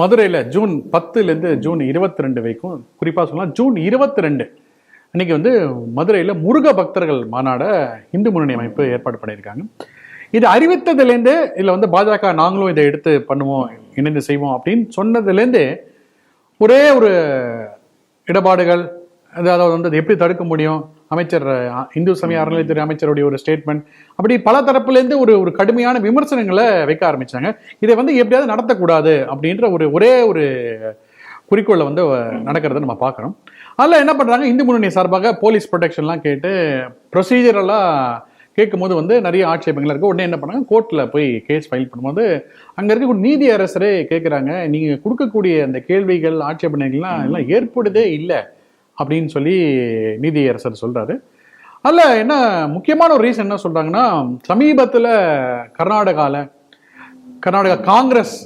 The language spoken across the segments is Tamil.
மதுரையில் ஜூன் பத்துலேருந்து ஜூன் இருபத்தி ரெண்டு வரைக்கும் குறிப்பாக சொல்லலாம் ஜூன் இருபத்தி ரெண்டு அன்றைக்கி வந்து மதுரையில் முருக பக்தர்கள் மாநாட இந்து முன்னணி அமைப்பு ஏற்பாடு பண்ணியிருக்காங்க. இது அறிவித்ததுலேருந்து இல்லை வந்து பாஜக நாங்களும் இதை எடுத்து பண்ணுவோம் இணைந்து செய்வோம் அப்படின்னு சொன்னதுலேருந்து ஒரே ஒரு இடபாடுகள் அதாவது வந்து அதை எப்படி தடுக்க முடியும் அமைச்சர் இந்து சமய அறநிலையத்துறை அமைச்சருடைய ஒரு ஸ்டேட்மெண்ட் அப்படி பல தரப்புலேருந்து ஒரு ஒரு கடுமையான விமர்சனங்களை வைக்க ஆரம்பிச்சாங்க. இதை வந்து எப்படியாவது நடத்தக்கூடாது அப்படின்ற ஒரு ஒரே ஒரு குறிக்கோளை வந்து நடக்கிறத நம்ம பார்க்குறோம் அதில் என்ன பண்ணுறாங்க இந்து முன்னணி சார்பாக போலீஸ் ப்ரொடெக்ஷன்லாம் கேட்டு ப்ரொசீஜரெல்லாம் கேட்கும்போது வந்து நிறைய ஆட்சேபங்கள் இருக்குது உடனே என்ன பண்ணாங்க? கோர்ட்டில் போய் கேஸ் ஃபைல் பண்ணும்போது அங்கே இருக்கக்கூடிய நீதி அரசரே கேட்குறாங்க நீங்கள் கொடுக்கக்கூடிய அந்த கேள்விகள் ஆட்சேபனைகள்லாம் எல்லாம் ஏற்படுதே இல்லை. அப்படின்னு சொல்லி நீதியரசர் சொல்கிறாரு அதில் என்ன முக்கியமான ஒரு ரீசன் என்ன சொல்கிறாங்கன்னா சமீபத்தில் கர்நாடகாவில் கர்நாடகா காங்கிரஸ்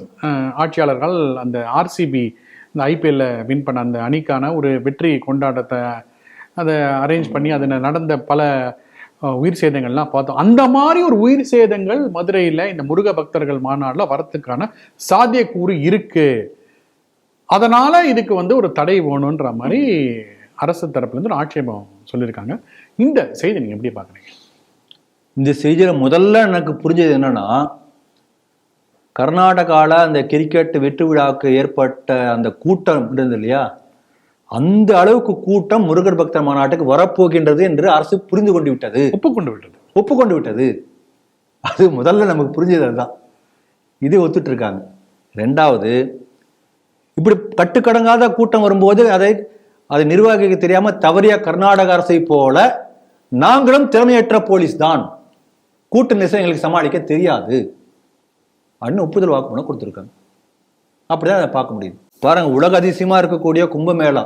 ஆட்சியாளர்கள் அந்த ஆர்சிபி இந்த ஐபிஎல்ல வின் பண்ண அந்த அணிக்கான ஒரு வெற்றி கொண்டாட்டத்தை அதை அரேஞ்ச் பண்ணி அதில் நடந்த பல உயிர் சேதங்கள்லாம் பார்த்தோம். அந்த மாதிரி ஒரு உயிர் சேதங்கள் மதுரையில் இந்த முருக பக்தர்கள் மாநாட்டில் வரத்துக்கான சாத்தியக்கூறு இருக்கு. அதனால இதுக்கு வந்து ஒரு தடை வேணுன்ற மாதிரி அரசு தரப்புல இருந்து ஒரு ஆட்சேபம் சொல்லியிருக்காங்க. இந்த செய்தி நீங்க எப்படி பாக்குறீங்க இந்த செய்தியில முதல்ல எனக்கு புரிஞ்சது என்னன்னா கர்நாடகால அந்த கிரிக்கெட் வெற்றி விழாவுக்கு ஏற்பட்ட அந்த கூட்டம் இருந்தது இல்லையா? அந்த அளவுக்கு கூட்டம் முருகர் பக்தர் மாநாட்டுக்கு வரப்போகின்றது என்று அரசு புரிந்து கொண்டு விட்டது. ஒப்புக்கொண்டு விட்டது. ஒப்புக்கொண்டு விட்டது. அது முதல்ல நமக்கு புரிஞ்சது அதுதான். இது ஒத்துட்டு இருக்காங்க. ரெண்டாவது இப்படி கட்டுக்கடங்காத கூட்டம் வரும்போது அதை அதை நிர்வாகிக்க தெரியாம தவறிய கர்நாடக அரசை போல நாங்களும் திறமையற்ற போலீஸ் தான். கூட்டு நெரிசல் எங்களுக்கு சமாளிக்க தெரியாது. அப்படின்னு ஒப்புதல் வாக்குமூலம் கொடுத்துருக்காங்க. அப்படிதான் அதை பார்க்க முடியுது. பாருங்க உலக அதிசயமா இருக்கக்கூடிய கும்பமேளா.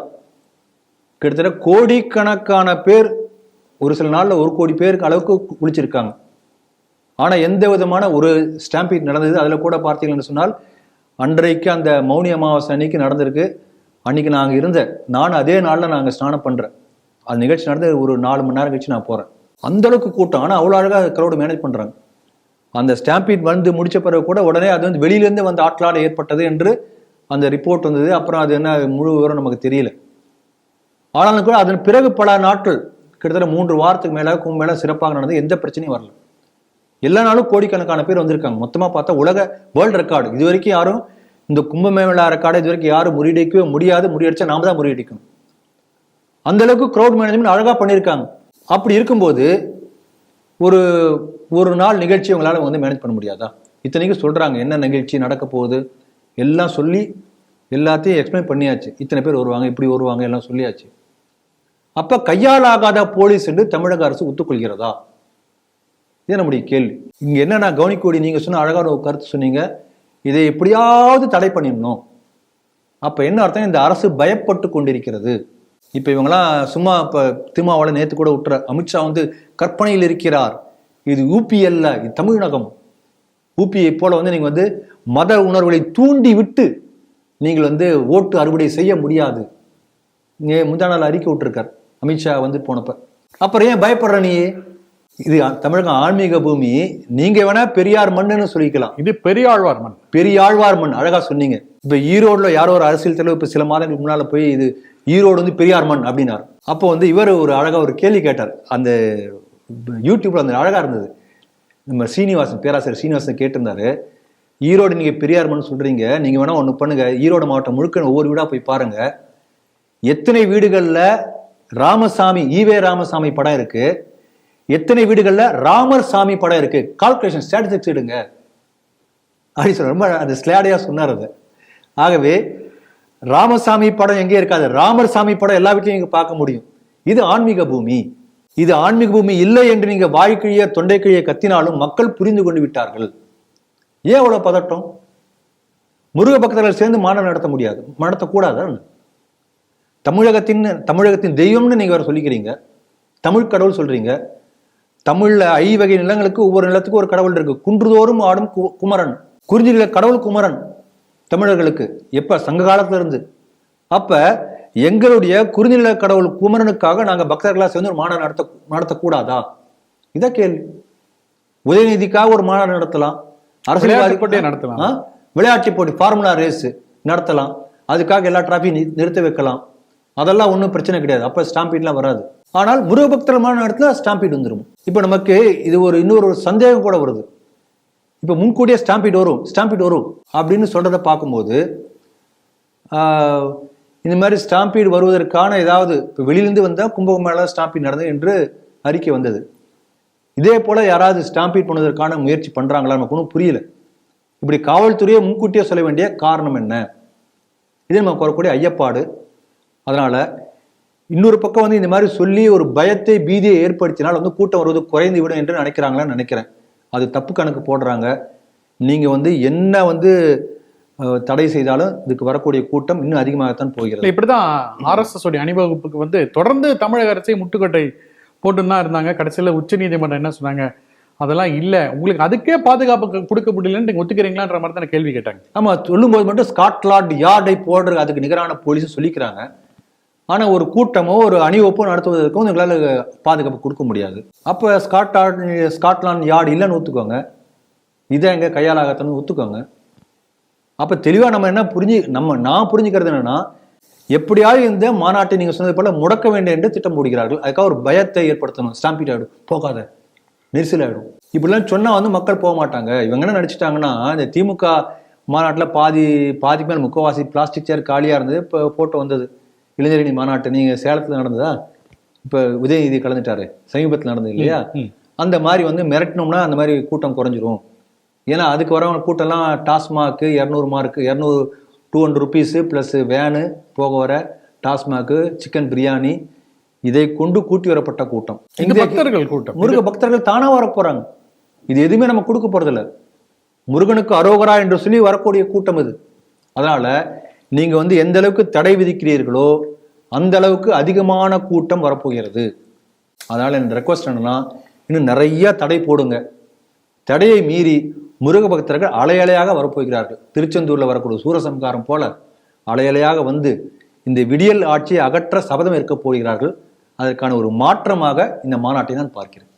கிட்டத்தட்ட கோடிக்கணக்கான பேர் ஒரு சில நாளில் ஒரு கோடி பேருக்கு அளவுக்கு குளிச்சிருக்காங்க. ஆனால் எந்த விதமான ஒரு ஸ்டாம்பீட் நடந்தது அதில் கூட பார்த்தீங்கன்னு சொன்னால் அன்றைக்கு அந்த மௌனி அமாவாசை அன்னைக்கு நடந்திருக்கு. அன்னைக்கு நாங்கள் இருந்தேன் நான் அதே நாளில் நாங்கள் ஸ்நானம் பண்ணுறேன் அந்த நிகழ்ச்சி நடந்து ஒரு நாலு மணி நேரம் கழிச்சு நான் போகிறேன் அந்தளவுக்கு கூட்டம். ஆனால் அவ்வளோ அழகாக க்ரௌடு மேனேஜ் பண்ணுறாங்க அந்த ஸ்டாம்பீட் வந்து முடிச்ச பிறகு கூட உடனே அது வந்து வெளியிலேருந்து வந்த ஆட்களால் ஏற்பட்டது என்று அந்த ரிப்போர்ட் வந்தது. அப்புறம் அது என்ன முழு விவரம் நமக்கு தெரியல. ஆனாலும் கூட அதன் பிறகு பல நாட்கள் கிட்டத்தட்ட மூன்று வாரத்துக்கு மேலே மேலே சிறப்பாக நடந்தது எந்த பிரச்சனையும் வரல. எல்லா நாளும் கோடிக்கணக்கான பேர் வந்திருக்காங்க. மொத்தமாக பார்த்தா உலக வேர்ல்டு ரெக்கார்டு இது வரைக்கும் யாரும் இந்த கும்பமேளா ரெக்கார்டை இது வரைக்கும் யாரும் முறியடிக்கவே முடியாது. முறியடிச்சா நாம தான் முறியடிக்கணும். அந்த அளவுக்கு க்ரௌட் மேனேஜ்மெண்ட் அழகா பண்ணியிருக்காங்க. அப்படி இருக்கும்போது ஒரு ஒரு நாள் நிகழ்ச்சி உங்களால் வந்து மேனேஜ் பண்ண முடியாதா? இத்தனைக்கும் சொல்றாங்க என்ன நிகழ்ச்சி நடக்க போகுது? எல்லாம் சொல்லி எல்லாத்தையும் எக்ஸ்பிளைன் பண்ணியாச்சு. இத்தனை பேர் வருவாங்க இப்படி வருவாங்க எல்லாம் சொல்லியாச்சு. அப்ப கையாலாகாத போலீஸ் என்று தமிழக அரசு ஒத்துக்கொள்கிறதா? இது நம்முடைய கேள்வி. இங்க என்ன நான் கவனிக்கக்கூடிய நீங்க சொன்ன அழகான ஒரு கருத்து சொன்னீங்க. இதை எப்படியாவது தடை பண்ணிடணும். அப்போ என்ன அர்த்தம்? இந்த அரசு பயப்பட்டு கொண்டிருக்கிறது. இப்போ இவங்கெல்லாம் சும்மா இப்போ திருமாவளை நேற்று கூட விட்டுற அமித்ஷா வந்து கற்பனையில் இருக்கிறார். இது யூபி அல்ல இது தமிழகம் ஊபியை போல வந்து நீங்கள் வந்து மத உணர்வுகளை தூண்டி விட்டு நீங்கள் வந்து ஓட்டு அறுவடை செய்ய முடியாது. இங்கே முந்தா நாள் அறிக்கை விட்டுருக்கார். அமித்ஷா வந்து போனப்ப. அப்புறம் ஏன் பயப்படுற நீ? இது தமிழகம் ஆன்மீக பூமி நீங்க வேணா பெரியார் மண்ணுன்னு சொல்லிக்கலாம். இது பெரியாழ்வார் மண். பெரியாழ்வார் மண் அழகா சொன்னீங்க. இப்ப ஈரோடுல யாரோ ஒரு அரசியல் தலைவர் இப்ப சில மாதங்களுக்கு முன்னால போய் இது ஈரோடு வந்து பெரியார் மண் அப்படின்னார். அப்போ வந்து இவர் ஒரு அழகா ஒரு கேள்வி கேட்டார். அந்த யூடியூப்ல அந்த அழகா இருந்தது. நம்ம சீனிவாசன் பேராசிரியர் சீனிவாசன் கேட்டிருந்தாரு. ஈரோடு நீங்க பெரியார் மண் சொல்றீங்க. நீங்க வேணா ஒண்ணு பண்ணுங்க. ஈரோடு மாவட்டம் முழுக்க ஒவ்வொரு வீடா போய் பாருங்க. எத்தனை வீடுகள்ல ராமசாமி ஈவே ராமசாமி படம் இருக்கு. எத்தனை வீடுகளில் ராமர் சாமி படம் இருக்கு? கால்குலேஷன் ஸ்டாட்டிஸ்டிக்ஸ் எடுங்க. அப்படி சொல்ற ரொம்ப அது ஸ்லாடியாக சொன்னார் அது. ஆகவே ராமசாமி படம் எங்கே இருக்காது? ராமர் சாமி படம் எல்லா வீட்லையும் நீங்க பார்க்க முடியும். இது ஆன்மீக பூமி. இது ஆன்மீக பூமி இல்லை என்று நீங்கள் வாய்க்கிழிய தொண்டைக்கிழிய கத்தினாலும் மக்கள் புரிந்து கொண்டு விட்டார்கள். ஏன் அவ்வளோ பதட்டம்? முருக பக்தர்கள் சேர்ந்து மாநாடு நடத்த முடியாது. நடத்தக்கூடாது. தமிழகத்தின் தமிழகத்தின் தெய்வம்னு நீங்கள் வேற சொல்லிக்கிறீங்க. தமிழ் கடவுள் சொல்றீங்க. தமிழ்ல ஐவகை நிலங்களுக்கு ஒவ்வொரு நிலத்துக்கும் ஒரு கடவுள் இருக்கு. குன்றுதோறும் ஆடும் குமரன். குறிஞ்சி நில கடவுள் குமரன் தமிழர்களுக்கு. எப்ப? சங்க காலத்துல இருந்து. அப்ப எங்களுடைய குறிஞ்சி நில கடவுள் குமரனுக்காக நாங்க பக்தர்களா சேர்ந்து ஒரு மாநாடு நடத்த நடத்தக்கூடாதா? இதான் கேள்வி. உதயநிதிக்காக ஒரு மாநாடு நடத்தலாம். விளையாட்டுப் போட்டியை நடத்தலாம். விளையாட்டு போட்டி ஃபார்முலா ரேஸ் நடத்தலாம். அதுக்காக எல்லா டிராஃபிக் நிறுத்த வைக்கலாம். அதெல்லாம் ஒன்றும் பிரச்சனை கிடையாது. அப்போ ஸ்டாம்பீட்லாம் வராது. ஆனால் முருகபக்தரமான இடத்துல ஸ்டாம்பீட் வந்துடும் இப்போ நமக்கு இது ஒரு இன்னொரு ஒரு சந்தேகம் கூட வருது. இப்போ முன்கூட்டியே ஸ்டாம்பீட் வரும் ஸ்டாம்பீட் வரும் அப்படின்னு சொல்கிறத பார்க்கும்போது இந்த மாதிரி ஸ்டாம்பீடு வருவதற்கான ஏதாவது இப்போ வெளியிலேருந்து வந்தால் கும்பகமேளா ஸ்டாம்பீட் நடந்தது என்று அறிக்கை வந்தது. இதே போல் யாராவது ஸ்டாம்பீட் பண்ணுவதற்கான முயற்சி பண்ணுறாங்களா நமக்கு ஒன்றும் புரியல. இப்படி காவல்துறையை முன்கூட்டியே சொல்ல வேண்டிய காரணம் என்ன? இது நமக்கு வரக்கூடிய ஐயப்பாடு. அதனால் இன்னொரு பக்கம் வந்து இந்த மாதிரி சொல்லி ஒரு பயத்தை பீதியை ஏற்படுத்தினால் வந்து கூட்டம் வருவது குறைந்து விடும் என்று நினைக்கிறாங்களான்னு நினைக்கிறேன். அது தப்பு கணக்கு போடுறாங்க. நீங்க வந்து என்ன வந்து தடை செய்தாலும் இதுக்கு வரக்கூடிய கூட்டம் இன்னும் அதிகமாகத்தான் போகிறது. இப்படிதான் ஆர்எஸ்எஸ் உடைய அணிவகுப்புக்கு வந்து தொடர்ந்து தமிழக அரசை முட்டுக்கட்டை போட்டுன்னு தான் இருந்தாங்க. கடைசியில உச்சநீதிமன்றம் என்ன சொன்னாங்க? அதெல்லாம் இல்ல. உங்களுக்கு அதுக்கே பாதுகாப்பு கொடுக்க முடியலன்னு நீங்க ஒத்துக்கிறீங்களான்ற மாதிரி தான் கேள்வி கேட்டாங்க. ஆமா சொல்லும்போது மட்டும் ஸ்காட்லாண்ட் யார்டை போடுற அதுக்கு நிகரான போலீஸ் சொல்லிக்கிறாங்க. ஆனால் ஒரு கூட்டமோ ஒரு அணிவகுப்போ நடத்துவதற்கும் எங்களால் பாதுகாப்பு கொடுக்க முடியாது. அப்போ ஸ்காட்லாண்ட் ஸ்காட்லாண்ட் யார்டு இல்லைன்னு ஒத்துக்கோங்க. இதை எங்க கையாலாகத்தன்னு ஒத்துக்கோங்க. அப்போ தெளிவாக நம்ம என்ன புரிஞ்சு நம்ம நான் புரிஞ்சுக்கிறது என்னென்னா எப்படியாவது இந்த மாநாட்டை நீங்கள் சொன்னது போல முடக்க வேண்டும் என்று திட்டம் போடுகிறார்கள். அதுக்காக ஒரு பயத்தை ஏற்படுத்தணும். ஸ்டாம்பீட் ஆகிடும் போகாத. நெரிசல் ஆகிடும் இப்படிலாம் சொன்னால் வந்து மக்கள் போக மாட்டாங்க. இவங்க என்ன நடிச்சிட்டாங்கன்னா இந்த திமுக மாநாட்டில் பாதி பாதி மேல் முக்கவாசி பிளாஸ்டிக் சேர் காலியாக இருந்தது இப்போ ஃபோட்டோ வந்தது. இளைஞரணி மாநாட்டு நீங்க சேலத்துல நடந்ததா? இப்போ உதயநிதி கலந்துட்டாரு. சமீபத்தில் நடந்தது இல்லையா. அந்த மாதிரி வந்து மிரட்டினோம்னா அந்த மாதிரி கூட்டம் குறைஞ்சிரும். ஏன்னா அதுக்கு வரவங்க கூட்டம்லாம் டாஸ்மாக்கு இரநூறு மார்க்கு இரநூறு two hundred rupees plus van போக வர டாஸ்மாக்கு சிக்கன் பிரியாணி இதை கொண்டு கூட்டி வரப்பட்ட கூட்டம். பக்தர்கள் கூட்டம். முருக பக்தர்கள் தானா வர போறாங்க. இது எதுவுமே நம்ம கொடுக்க போறதில்ல. முருகனுக்கு அரோகரா என்று சொல்லி வரக்கூடிய கூட்டம் இது. அதனால நீங்க வந்து எந்த அளவுக்கு தடை விதிக்கிறீர்களோ அந்த அளவுக்கு அதிகமான கூட்டம் வரப்போகிறது. அதனால என் ரெக்வஸ்ட் என்னன்னா இன்னும் நிறைய தடை போடுங்க. தடையை மீறி முருக பக்தர்கள் அலையலையாக வரப்போகிறார்கள். திருச்செந்தூர்ல வரக்கூடிய சூரசம்காரம் போல அலையலையாக வந்து இந்த விடியல் ஆட்சியை அகற்ற சபதம் இருக்க போகிறார்கள். அதற்கான ஒரு மாற்றமாக இந்த மாநாட்டை நான் பார்க்கிறேன்.